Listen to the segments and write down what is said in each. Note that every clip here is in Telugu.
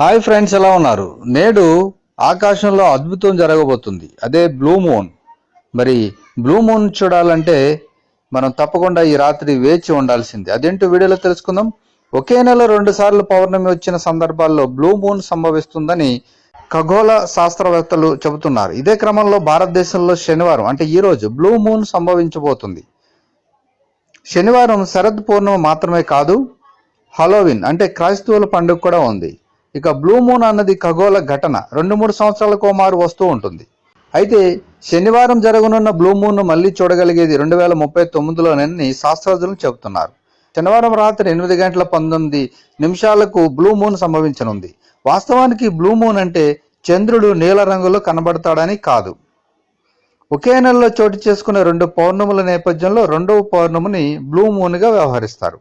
హాయ్ ఫ్రెండ్స్ ఎలా ఉన్నారు? నేడు ఆకాశంలో అద్భుతం జరగబోతుంది. అదే బ్లూ మూన్. మరి బ్లూ మూన్ చూడాలంటే మనం తప్పకుండా ఈ రాత్రి వేచి ఉండాల్సింది. అదేంటో వీడియోలో తెలుసుకుందాం. ఒకే నెల రెండు సార్లు పౌర్ణమి వచ్చిన సందర్భాల్లో బ్లూ మూన్ సంభవిస్తుందని ఖగోళ శాస్త్రవేత్తలు చెబుతున్నారు. ఇదే క్రమంలో భారతదేశంలో శనివారం అంటే ఈరోజు బ్లూ మూన్ సంభవించబోతుంది. శనివారం శరద్ పూర్ణిమ మాత్రమే కాదు హలోవిన్ అంటే క్రైస్తవుల పండుగ కూడా ఉంది. ఇక బ్లూ మూన్ అన్నది ఖగోళ ఘటన. రెండు మూడు సంవత్సరాలకు మారు వస్తూ ఉంటుంది. అయితే శనివారం జరగనున్న బ్లూ మూన్ను మళ్ళీ చూడగలిగేది రెండు వేల ముప్పై తొమ్మిదిలోనని శాస్త్రజ్ఞులు చెబుతున్నారు. శనివారం రాత్రి ఎనిమిది గంటల పంతొమ్మిది నిమిషాలకు బ్లూ మూన్ సంభవించనుంది. వాస్తవానికి బ్లూ మూన్ అంటే చంద్రుడు నీల రంగులో కనబడతాడని కాదు. ఒకే నెలలో చోటు చేసుకునే రెండు పౌర్ణముల నేపథ్యంలో రెండవ పౌర్ణమిని బ్లూ మూన్గా వ్యవహరిస్తారు.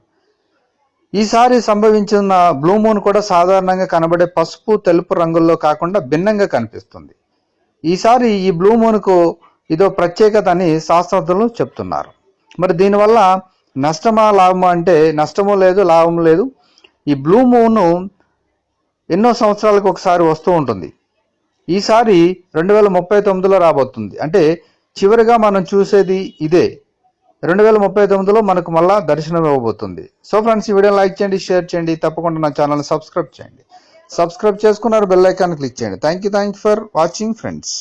ఈసారి సంభవించిన బ్లూ మూన్ కూడా సాధారణంగా కనబడే పసుపు తెలుపు రంగుల్లో కాకుండా భిన్నంగా కనిపిస్తుంది. ఈసారి ఈ బ్లూ మూన్కు ఇదో ప్రత్యేకత అని శాస్త్రజ్ఞులు చెప్తున్నారు. మరి దీనివల్ల నష్టమా లాభమా అంటే నష్టము లేదు లాభం లేదు. ఈ బ్లూ మూన్ ఎన్నో సంవత్సరాలకు ఒకసారి వస్తూ ఉంటుంది. ఈసారి రెండు వేల ముప్పై తొమ్మిదిలో రాబోతుంది. అంటే చివరిగా మనం చూసేది ఇదే. రెండు వేల ముప్పై తొమ్మిదిలో మనకు మళ్ళా దర్శనం ఇవ్వబోతుంది. సో ఫ్రెండ్స్ ఈ వీడియో లైక్ చేయండి షేర్ చేయండి. తప్పకుండా నా ఛానల్ని సబ్స్క్రైబ్ చేయండి. సబ్స్క్రైబ్ చేసుకున్నారు బెల్ ఐకాన్ క్లిక్ చేయండి. Thank you thank for watching friends